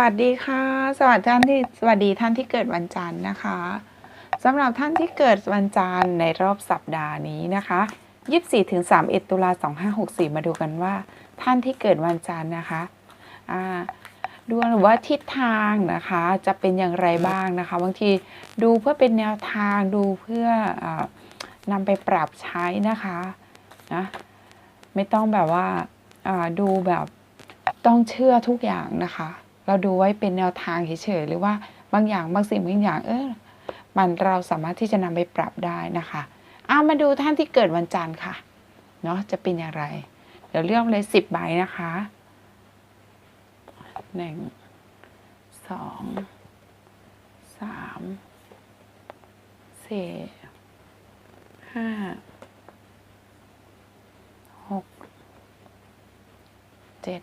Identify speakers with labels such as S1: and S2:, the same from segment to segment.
S1: วัสดีค่ะ สวัสดีท่านที่สวัสดีท่านที่เกิดวันจันทร์นะคะสำหรับท่านที่เกิดวันจันทร์ในรอบสัปดาห์นี้นะคะ24ถึง31ตุลา2564 มาดูกันว่า ท่านที่เกิดวันจันทร์นะคะอ่าดูหรือว่าทิศทางนะคะจะเป็นอย่างไรบ้างนะคะ บางทีดูเพื่อเป็นแนวทางดูเพื่ออนำไปปรับใช้นะคะนะไม่ต้องแบบว่าดูแบบต้องเชื่อทุกอย่างนะคะ เราดูไว้เป็นแนวทางเฉยๆหรือว่าบางอย่างบางสิ่งบางอย่างเออมันเราสามารถที่จะนำไปปรับได้นะคะเอามาดูท่านที่เกิดวันจันทร์ค่ะเนาะจะเป็นอย่างไร เดี๋ยวเลือกเลยสิบใบนะคะหนึ่งสองสามสี่ห้าหกเจ็ด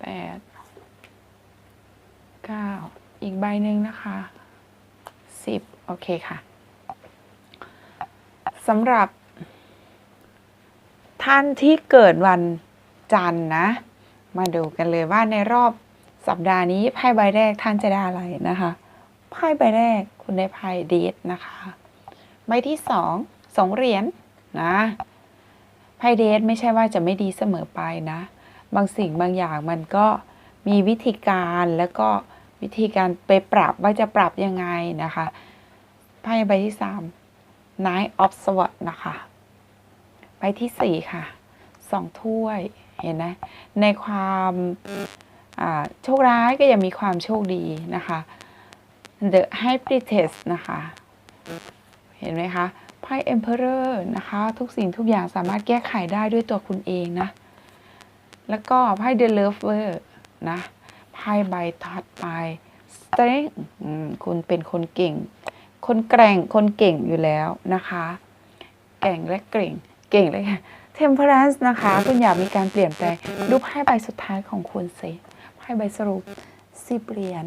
S1: แปดเก้าอีกใบหนึ่งนะคะสิบโอเคค่ะสำหรับ ท่านที่เกิดวันจันทร์นะ มาดูกันเลยว่าในรอบสัปดาห์นี้ไพ่ใบแรกท่านจะได้อะไรนะคะไพ่ใบแรกคุณได้ไพ่เดทนะคะ ใบที่สองสองเหรียญนะไพ่เดทไม่ใช่ว่าจะไม่ดีเสมอไปนะ บางสิ่งบางอย่างมันก็มีวิธีการแล้วก็วิธีการไปปรับว่าจะปรับยังไงนะคะไพ่ใบที่สาม Nine of Swords นะคะ ใบที่สี่ค่ะสองถ้วยเห็นไหมในความโชคร้ายก็ยังมีความโชคดีนะคะ The High Priestess นะคะ เห็นไหมคะไพ่ Emperor นะคะ ทุกสิ่งทุกอย่างสามารถแก้ไขได้ด้วยตัวคุณเองนะ แล้วก็ไพ่ The Lover นะไพ่ใบทัดไป Strength คุณเป็นคนเก่ง คนแกร่งคนเก่งอยู่แล้วนะคะแก่งและเก่งเก่งเลย Temperance นะคะคุณอยากมีการเปลี่ยนแปลงดูไพ่ใบสุดท้ายของคุณสิไพ่ใบสรุปสิบเหรียญ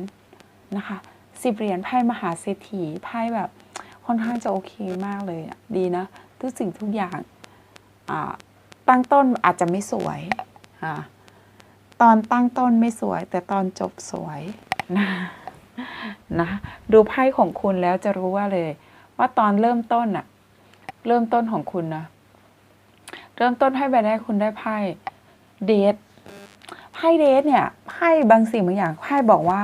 S1: นะคะสิบเหรียญไพ่มหาเศรษฐีไพ่แบบค่อนข้างจะโอเคมากเลยดีนะทุกสิ่งทุกอย่างตั้งต้นอาจจะไม่สวย ตอนตั้งต้นไม่สวย แต่ตอนจบสวยนะนะดูไพ่ของคุณแล้วจะรู้ว่าเลย ว่าตอนเริ่มต้นอะเริ่มต้นของคุณนะ เริ่มต้นไพ่ใบแรกคุณได้ไพ่เดทไพ่เดทเนี่ยไพ่บางสิ่งบางอย่างไพ่บอกว่า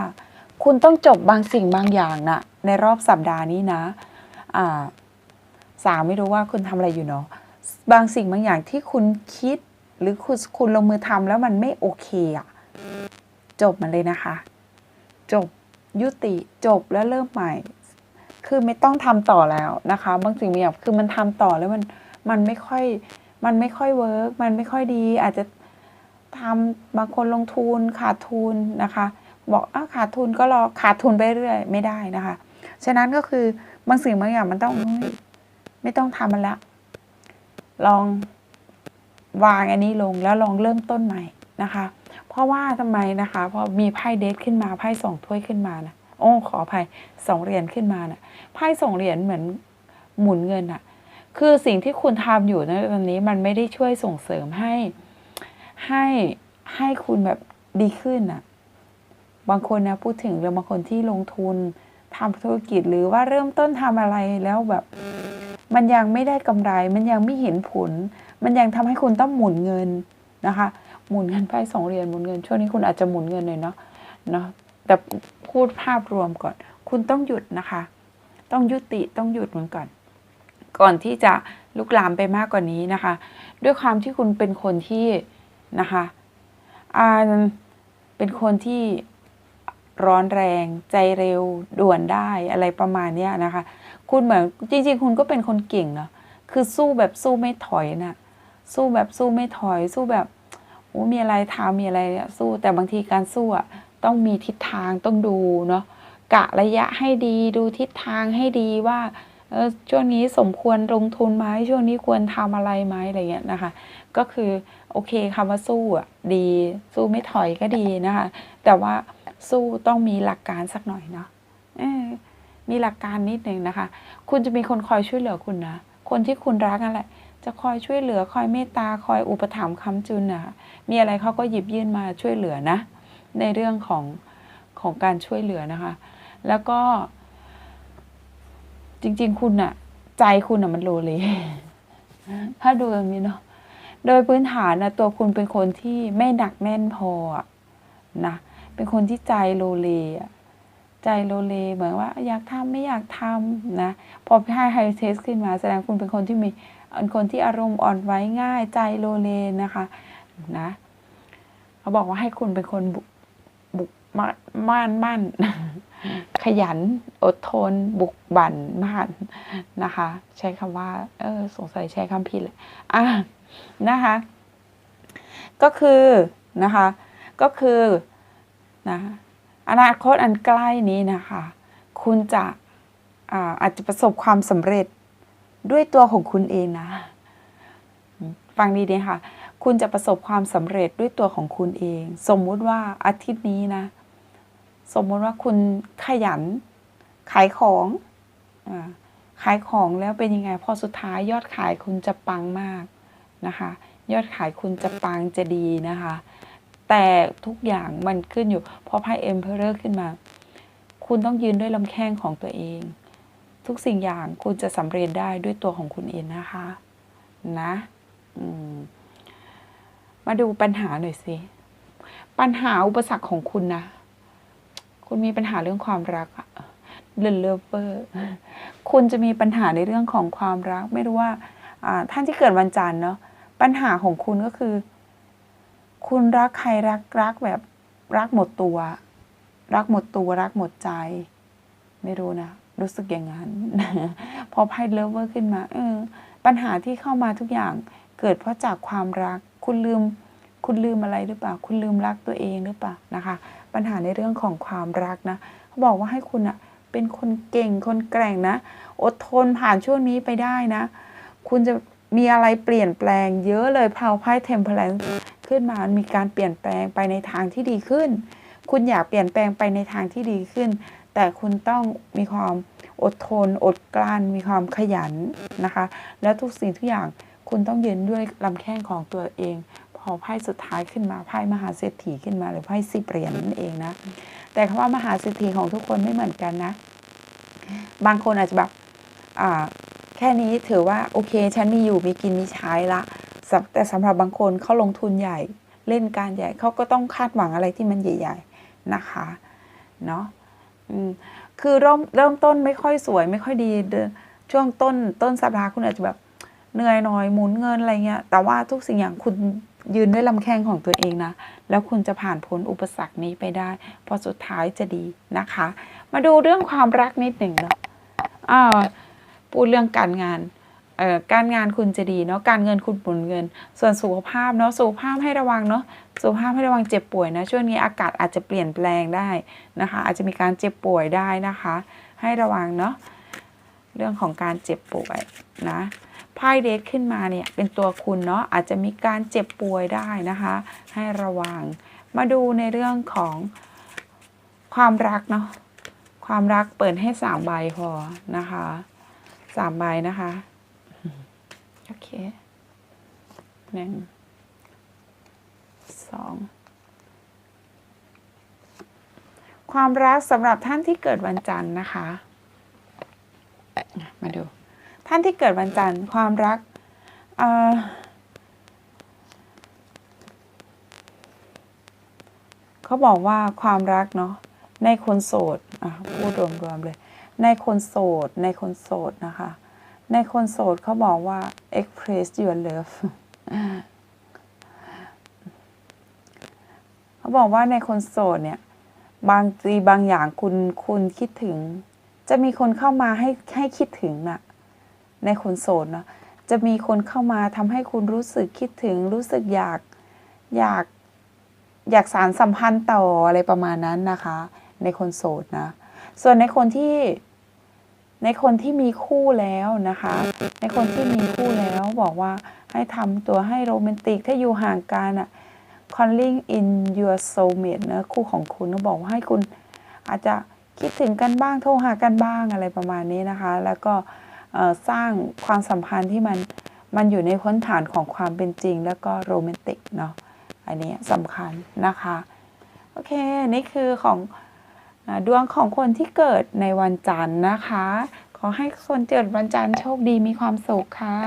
S1: คุณต้องจบบางสิ่งบางอย่างนะในรอบสัปดาห์นี้นะ อ่าสามไม่รู้ว่าคุณทำอะไรอยู่เนาะบางสิ่งบางอย่างที่คุณคิด หรือคุณคุณลงมือทำแล้วมันไม่โอเคอะจบมันเลยนะคะ จบยุติจบแล้วเริ่มใหม่ คือไม่ต้องทำต่อแล้วนะคะ บางสิ่งบางอย่างคือมันทำต่อแล้วมันมันไม่ค่อยมันไม่ค่อยเวิร์กมันไม่ค่อยดี อาจจะทำบางคนลงทุนขาดทุนนะคะ บอกอ้าขาดทุนก็รอขาดทุนไปเรื่อยไม่ได้นะคะ ฉะนั้นก็คือบางสิ่งบางอย่างมันต้องไม่ต้องทำมันละลอง วางอันนี้ลงแล้วลองเริ่มต้นใหม่นะคะ เพราะว่าทำไมนะคะพอมีไพ่เดทขึ้นมาไพ่สองถ้วยขึ้นมานะโอ้ขออภัยสองเหรียญขึ้นมานะไพ่สองเหรียญเหมือนหมุนเงินอะคือสิ่งที่คุณทำอยู่ในตอนนี้มันไม่ได้ช่วยส่งเสริมให้ให้ให้คุณแบบดีขึ้นอะบางคนนะพูดถึงเรื่องบางคนที่ลงทุนทำธุรกิจหรือว่าเริ่มต้นทำอะไรแล้วแบบ มันยังไม่ได้กำไร มันยังไม่เห็นผล มันยังทำให้คุณต้องหมุนเงินนะคะ หมุนเงินไปสองเหรียญหมุนเงิน ช่วงนี้คุณอาจจะหมุนเงินเลยเนาะเนาะแต่พูดภาพรวมก่อน คุณต้องหยุดนะคะ ต้องยุติต้องหยุดมันก่อน ก่อนที่จะลุกลามไปมากกว่านี้นะคะ ด้วยความที่คุณเป็นคนที่นะคะอ่าเป็นคนที่ร้อนแรงใจเร็วด่วนได้อะไรประมาณนี้นะคะ คุณเหมือนจริง ๆ คุณก็เป็นคนเก่งเนาะคือสู้แบบสู้ไม่ถอยน่ะ สู้แบบสู้ไม่ถอย สู้แบบโอ้มีอะไรทำมีอะไรเนี่ยสู้แต่บางทีการสู้อะต้องมีทิศทางต้องดูเนาะกะระยะให้ดีดูทิศทางให้ดีว่าเออช่วงนี้สมควรลงทุนไหมช่วงนี้ควรทำอะไรไหมอะไรเงี้ยนะคะ ก็คือโอเคคำว่าสู้อะดีสู้ไม่ถอยก็ดีนะคะ แต่ว่าสู้ต้องมีหลักการสักหน่อยเนาะมีหลักการนิดนึงนะคะ คุณจะมีคนคอยช่วยเหลือคุณนะ คนที่คุณรักนั่นแหละ จะคอยช่วยเหลือคอยเมตตาคอยอุปถัมภ์คำจุนนะมีอะไรเขาก็หยิบยื่นมาช่วยเหลือนะ ในเรื่องของของการช่วยเหลือนะคะ แล้วก็ จริง ๆ คุณอะใจคุณอะมันโลเลถ้าดูแบบนี้เนาะโดยพื้นฐานนะตัวคุณเป็นคนที่ไม่หนักแน่นพอนะเป็นคนที่ใจโลเลใจโลเลเหมือนว่า อยากทำไม่อยากทำนะ พอให้ไฮเทสขึ้นมา แสดงคุณเป็นคนที่มี เป็นคนที่อารมณ์อ่อนไหวง่ายใจโลเลนะคะนะเขาบอกว่าให้คุณเป็นคนบุกบุกมาม่านมั่นขยันอดทน บุกบั่นม่านนะคะ ใช้คำว่า เออสงสัยใช้คำผิดแหละอะนะคะ ก็คือนะคะ ก็คือนะอนาคตอันใกล้นี้นะคะ คุณจะอาอาจจะประสบความสำเร็จ ด้วยตัวของคุณเองนะ ฟังดีๆค่ะ คุณจะประสบความสำเร็จด้วยตัวของคุณเอง สมมุติว่าอาทิตย์นี้นะ สมมุติว่าคุณขยัน ขายของอขายของแล้วเป็นยังไง พอสุดท้ายยอดขายคุณจะปังมากนะคะ ยอดขายคุณจะปังจะดีนะคะ แต่ทุกอย่างมันขึ้นอยู่ พอไพ่เอ็มเพอเรอร์ขึ้นมา คุณต้องยืนด้วยลำแข้งของตัวเอง ทุกสิ่งอย่างคุณจะสำเร็จได้ด้วยตัวของคุณเองนะคะนะมมาดูปัญหาหน่อยสิ ปัญหาอุปสรรคของคุณนะ คุณมีปัญหาเรื่องความรักเลินเลิฟเวอร์คุณจะมีปัญหาในเรื่องของความรัก ไม่รู้ว่าอ่าท่านที่เกิดวันจันทร์เนาะปัญหาของคุณก็คือ คุณรักใครรักรักแบบรักหมดตัว รักหมดตัวรักหมดใจ ไม่รู้นะ รู้สึกอย่างนั้น พอไพ่เลิฟเวอร์ขึ้นมา เออ ปัญหาที่เข้ามาทุกอย่างเกิดเพราะจากความรัก คุณลืม คุณลืมอะไรหรือเปล่า คุณลืมรักตัวเองหรือเปล่านะคะ ปัญหาในเรื่องของความรักนะเขาบอกว่าให้คุณอะเป็นคนเก่ง คนแกร่งนะ อดทนผ่านช่วงนี้ไปได้นะ คุณจะมีอะไรเปลี่ยนแปลง เยอะเลยพาวไพ่เทมเพลนขึ้นมา มีการเปลี่ยนแปลงไปในทางที่ดีขึ้น คุณอยากเปลี่ยนแปลงไปในทางที่ดีขึ้น แต่คุณต้องมีความอดทน อดกลั้น มีความขยันนะคะ แล้วทุกสิ่งทุกอย่างคุณต้องยืนด้วยลำแข้งของตัวเอง พอไพ่สุดท้ายขึ้นมาไพ่มหาเศรษฐีขึ้นมาหรือไพ่สิบเหรียญนั่นเองนะ แต่คำว่ามหาเศรษฐีของทุกคนไม่เหมือนกันนะ บางคนอาจจะแบบอ่าแค่นี้ถือว่าโอเคฉันมีอยู่มีกินมีใช้ละ แต่สำหรับบางคนเขาลงทุนใหญ่เล่นการใหญ่เขาก็ต้องคาดหวังอะไรที่มันใหญ่ ๆนะคะเนาะ คือเริ่มเริ่มต้นไม่ค่อยสวยไม่ค่อยดีช่วงต้นต้นสัปดาห์คุณอาจจะแบบเหนื่อยหน่อยหมุนเงินอะไรเงี้ยแต่ว่าทุกสิ่งอย่างคุณยืนด้วยลำแข้งของตัวเองนะ แล้วคุณจะผ่านพ้นอุปสรรคนี้ไปได้ พอสุดท้ายจะดีนะคะ มาดูเรื่องความรักนิดหนึ่งเนาะอ่าพูดเรื่องการงาน การงานคุณจะดีเนาะการเงินคุณหมุนเงิน ส่วนสุขภาพเนาะสุขภาพให้ระวังเนาะสุขภาพให้ระวังเจ็บป่วยนะช่วงนี้อากาศอาจจะเปลี่ยนแปลงได้นะคะ อาจจะมีการเจ็บป่วยได้นะคะ ให้ระวังเนาะเรื่องของการเจ็บป่วยนะไพ่เดทขึ้นมาเนี่ยเป็นตัวคุณเนาะอาจจะมีการเจ็บป่วยได้นะคะ ให้ระวัง มาดูในเรื่องของความรักเนาะความรักเปิดให้สามใบพอนะคะสามใบนะคะ โอเคหนึ่งสองความรักสำหรับท่านที่เกิดวันจันทร์นะคะ มาดู ท่านที่เกิดวันจันทร์ ความรักเขาบอกว่าความรักเนาะในคนโสดอะพูดรวมๆเลย ในคนโสด ในคนโสดนะคะ ในคนโสดเขาบอกว่า express your love เขาบอกว่าในคนโสดเนี่ย บางทีบางอย่างคุณคุณคิดถึง จะมีคนเข้ามาให้ให้คิดถึงน่ะ ในคนโสดเนาะจะมีคนเข้ามาทำให้คุณรู้สึกคิดถึง รู้สึกอยากอยากอยากสารสัมพันธ์ต่ออะไรประมาณนั้นนะคะ ในคนโสดนะ ส่วนในคนที่ ในคนที่มีคู่แล้วนะคะ ในคนที่มีคู่แล้วบอกว่าให้ทำตัวให้โรแมนติกถ้าอยู่ห่างกันอะ calling in your soulmate นะคู่ของคุณก็บอกว่าให้คุณอาจจะคิดถึงกันบ้างโทรหากันบ้างอะไรประมาณนี้นะคะ แล้วก็สร้างความสัมพันธ์ที่มันมันอยู่ในพื้นฐานของความเป็นจริง แล้วก็โรแมนติกเนาะอันนี้สำคัญนะคะ โอเค นี่คือของ ดวงของคนที่เกิดในวันจันทร์นะคะ ขอให้คนเกิดวันจันทร์โชคดีมีความสุขค่ะ